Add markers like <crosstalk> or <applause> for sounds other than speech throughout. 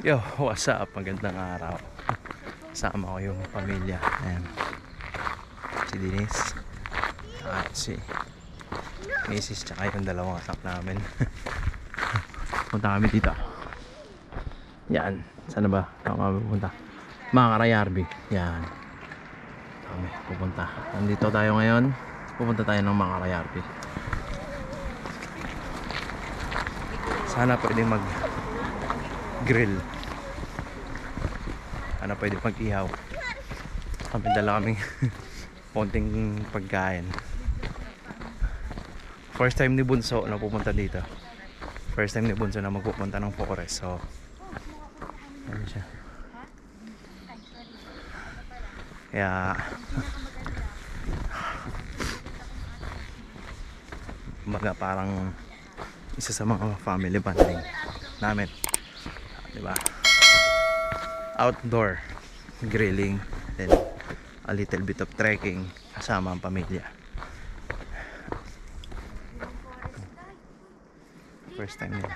Yo, <laughs> what's up? Magandang araw. <laughs> Kasama ko yung pamilya. Ayan. Si Denise. At si Mrs. Tsaka yung dalawang anak namin. <laughs> Punta kami dito. Yan. Sana ba? Saan kami pupunta? Mga Karayarbi. Yan. Kami pupunta. Nandito tayo ngayon. Pupunta tayo ng mga Karayarbi. Sana pwede mag grill. Sana pwede mag ihaw. Kami dala kaming <laughs> konting pagkain. First time ni Bunso na pupunta dito. First time ni Bunso na magpupunta ng forest. So, ano siya. Kaya, <laughs> kumbaga parang isa sa mga family bonding namin. Di ba? Outdoor grilling, then a little bit of trekking kasama ang pamilya. First time nila.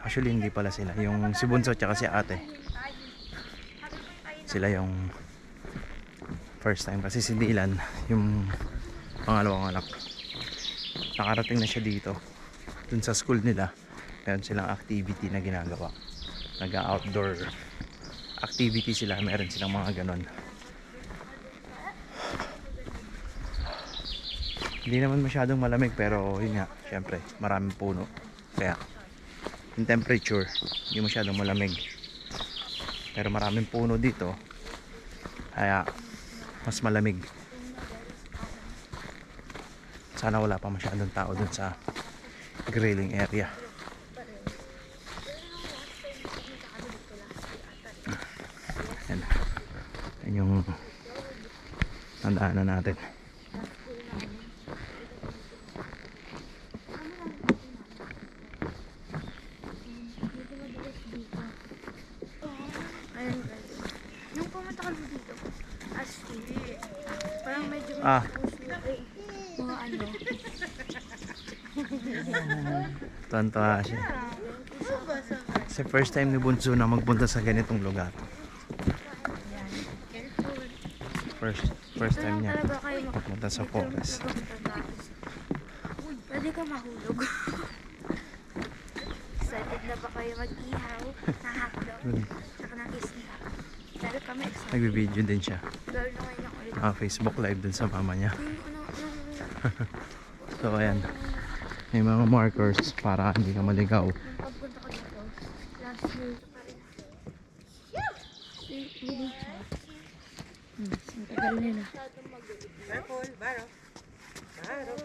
Actually, hindi pala sila. Yung si Bunso tsaka si ate. Sila yung first time. Kasi si Dylan, yung pangalawang anak. Nakarating na siya dito. Dun sa school nila. Meron silang activity na ginagawa. Nag-outdoor activity sila. Meron silang mga ganon. Hindi naman masyadong malamig pero yun nga, syempre, maraming puno. Kaya, yung temperature, hindi masyadong malamig. Pero maraming puno dito. Kaya, mas malamig. Sana wala pa masyadong tao dun sa grilling area. Yan. Yan yung tandaanan natin. Ayun guys. Nung pumunta kami dito, as in, parang medyo Ah. eh, mga ano, Tantawa siya. Kasi first time ni Bunso na magpunta sa ganitong lugar. First first time niya magpunta sa forest. Pwede ka mahulog. <laughs> Excited na ba kayo mag-ihaw? Na hotdog? Saka ng isda? Pero kami excited. Nagbe-video din siya. Ah, Facebook live dun sa mama niya. <laughs> So ayan. May mga markers para hindi ka maligaw. Pagpunta ko dito, last year, siya. Hmm, ang tagal nila. Careful, Baro. Baro.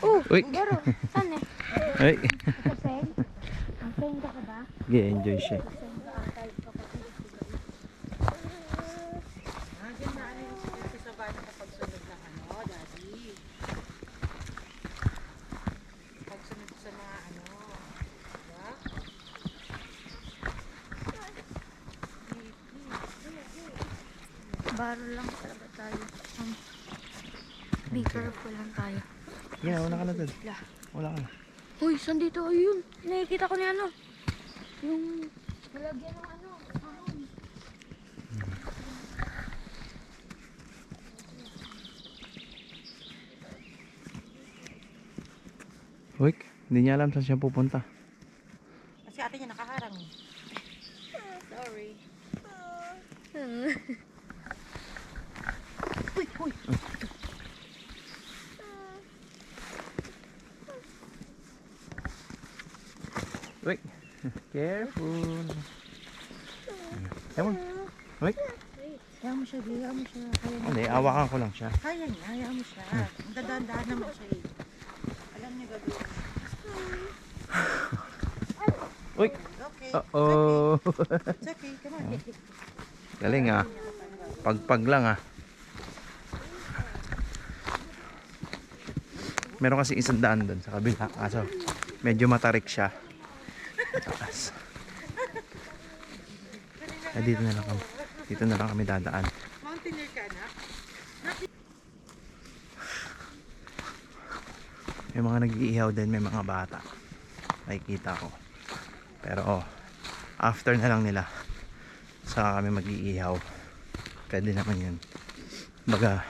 Oh, Uy! Baro, saan eh? Kaseng? Ang penda ka ba? Nag-enjoy siya. Kaseng ka kahit pa kasi. Nandiyan na ano yung security sa bahay na pagsunod ng ano, daddy. Pagsunod sa mga ano. Diba? Baro lang talaga tayo. Um, be careful lang tayo. Yeah, wala ka na dun. Lah. Wala ka na. Uy, saan dito? Ayun, nakikita ko ni ano. Yung nalagyan ng ano. Uy, hindi niya alam saan siya pupunta. Kasi ate niya nakaharang. eh. Sorry. Uy, uy. Uy! Careful! Come on. Uy! Kaya mo siya, kaya mo siya. Kaya. Hindi, awakan ko lang siya. Kaya niya, kaya mo siya. Ang dadaan-daan naman siya eh. Alam niya gagawin. Uy! Okay. Uh-oh! It's okay. Come on. Galing ah. Pagpag lang ah. Meron kasi isang daan doon sa kabila. Kaso medyo matarik siya. Mataas. <laughs> Eh, dito na lang kami. Dito na lang kami dadaan. Mountaineer ka na? may mga nag-iihaw din may mga bata. Nakikita ko. Pero oh, after na lang nila. Saka kami mag-iihaw. Pwede naman yun. Baga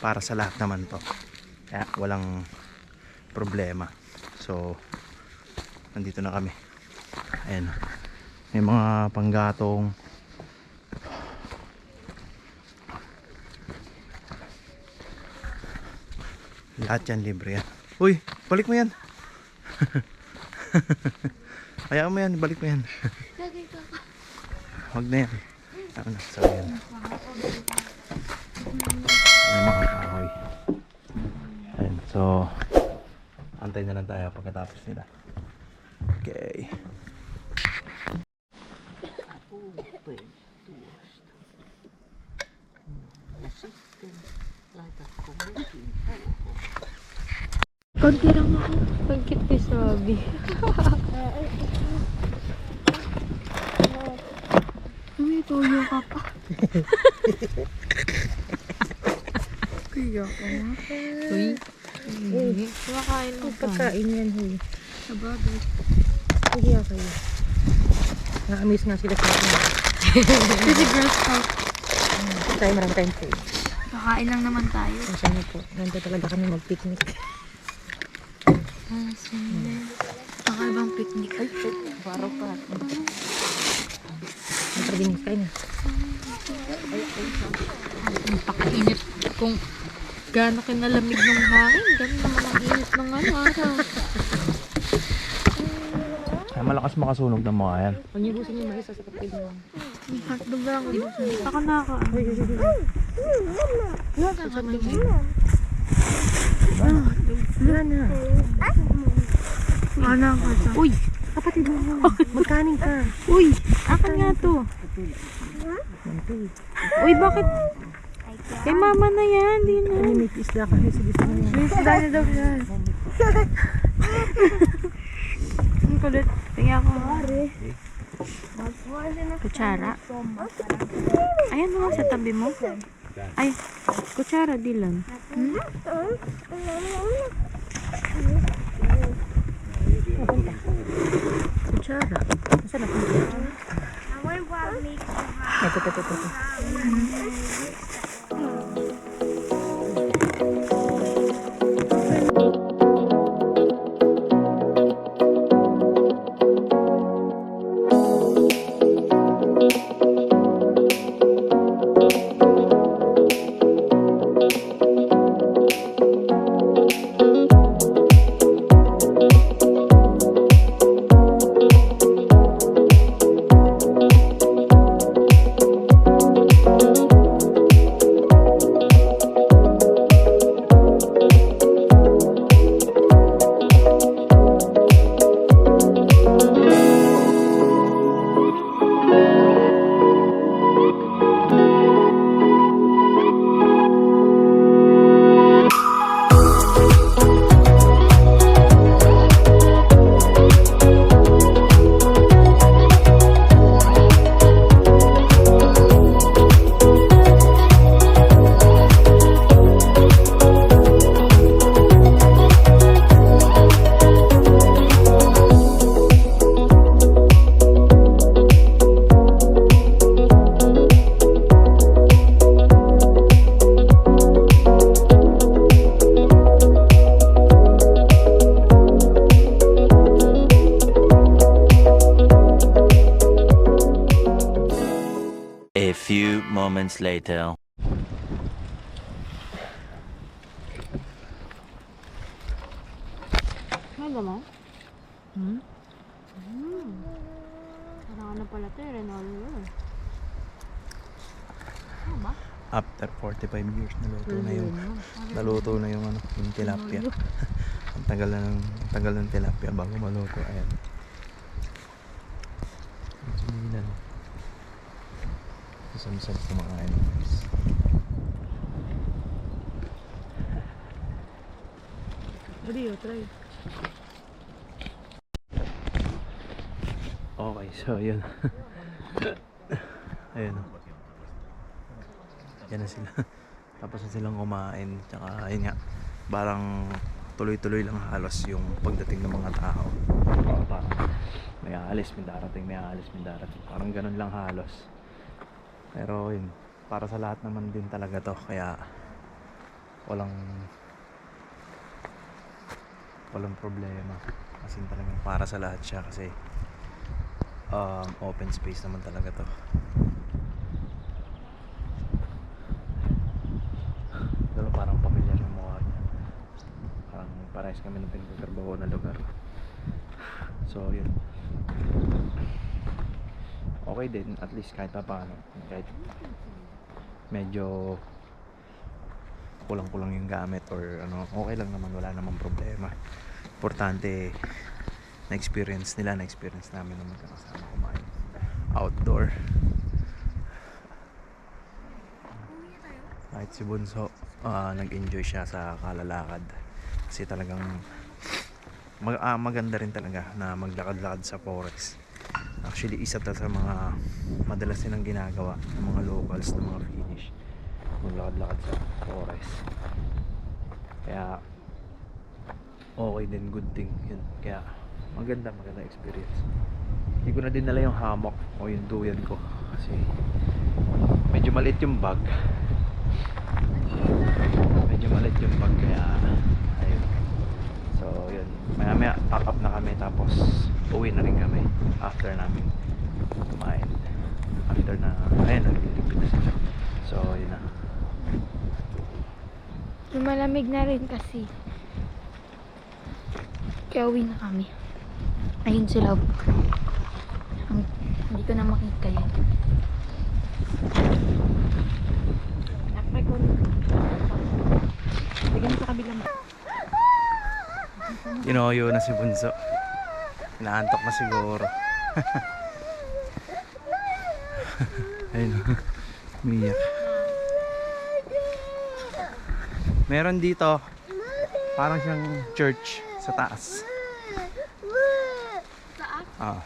para sa lahat naman to. Kaya walang problema. So nandito na kami. Ayan. May mga panggatong lahat yan libre yan uy balik mo yan <laughs> hayaan mo yan balik mo yan. Huwag na yan. Ano na, so yan. Ano mga kahoy. Ayan, so antay na lang tayo pagkatapos nila. Okay. Konti lang ako. Pagkit kay Sabi. <laughs> May tuyo ka pa. Kaya ka nga. Uy. Kumakain mo ka. Pagkain yan, huy. Sabagay. Hindi kayo. Nga sila sa akin. <laughs> Kasi Girl Scout. Tayo marami tayong food. Kakain lang naman tayo. Kasi niyo po, nandito talaga kami mag-picnic. Ah, sinde. Kakaibang picnic. Ay. Baro pa. Natradinis kayo na. Napakainit kung gaano kinalamig ng hangin. Ganun naman ang init ng ano, araw. Ay, malakas makasunog ng mga yan. Huwag niyo busin yung mais sa kapatid mo. Hotdog lang. Ako na ako. Wala na. Ano ako ito? Uy! Kapatid mo yun. Magkaning ka. Uy! Akin nga to. Uy, bakit? Kay mama na yan. Di na. Ano may isla ka? Sige, sige. May isda na daw yan. Ang kulit. Tingnan ko. Kutsara. Ayan mo sa tabi mo. Ay, kutsara, Dylan. Hmm? Kutsara. Saan na kutsara? Ito, ito, ito, ito. Later. Ano naman? Hmm? Hmm. Parang ano pala ito, Renalo. Ano ba? After 45 years naluto na yung naluto na yung ano, yung tilapia. <laughs> ang tagal na ng tagal ng tilapia bago maluto. Ayan. Ang sinilan. Samsam kumakain mais. Dali, oh, try. Okay, so yun. <laughs> Ayun. oh. Yan na sila. <laughs> Tapos na silang kumain. Tsaka, yun nga. Parang tuloy-tuloy lang halos yung pagdating ng mga tao. Parang may aalis, may darating, may aalis, may darating. Parang ganun lang halos. Pero yun, para sa lahat naman din talaga to. Kaya walang walang problema. Kasi talagang para sa lahat siya kasi um, open space naman talaga to. Pero parang pamilyar yung mukha niya. Parang parehas kami ng pinagkakarbaho na lugar. So, yun. Okay din, at least kahit pa paano. Kahit medyo kulang-kulang yung gamit or ano, okay lang naman, wala namang problema. Importante, na-experience nila, na-experience namin na magkakasama kumain. Outdoor. Kahit si Bunso, ah, nag-enjoy siya sa kalalakad. Kasi talagang mag, ah, maganda rin talaga na maglakad-lakad sa forest. Actually, isa ta sa mga madalas nilang ginagawa ng mga locals, ng mga Finnish. Maglakad-lakad sa forest. Kaya, okay din, good thing yun. Kaya, maganda, maganda experience. Hindi ko na din nala yung hammock o yung duyan ko. Kasi, medyo maliit yung bag. Medyo maliit yung bag kaya ayun. So yun. Maya maya pack up na kami tapos uwi na rin kami after namin kumain. After na ayun naglilipid na sila. So yun na. Lumalamig na rin kasi. Kaya uwi na kami. Ayun sila. Ang, hindi ko na makita yun. Sa kabilang Inoyo na si Bunso. Inaantok na siguro. <laughs> ayun. Umiyak. Meron dito. Parang siyang church sa taas. Ah.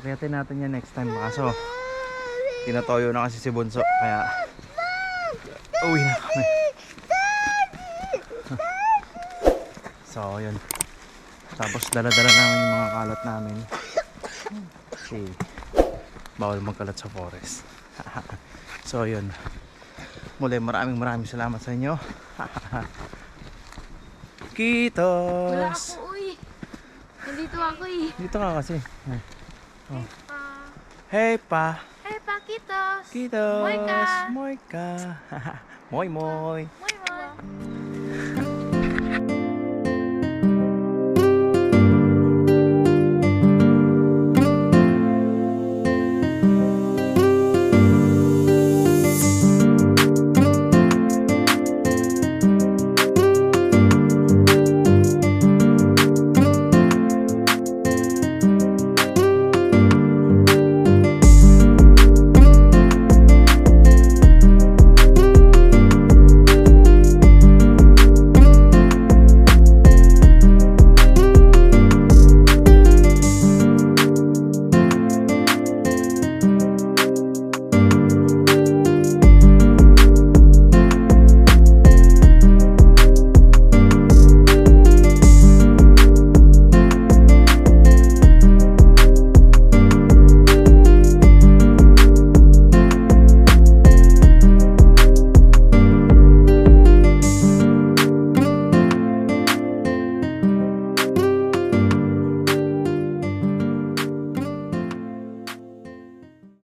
Pakiyatin natin yan next time. Kaso, tinatoyo na kasi si Bunso. Kaya, uwi na kami. <laughs> so, yun. Tapos, dala-dala namin yung mga kalat namin. Kasi, bawal magkalat sa forest. <laughs> so, yun. Muli, maraming maraming salamat sa inyo. <laughs> Kitos! uy. Nandito ako eh. Dito ka kasi. Oh. Hey pa! Hey, Pakitos! Kitos! Moika! Moika! <laughs> moy moy! Moy, moy!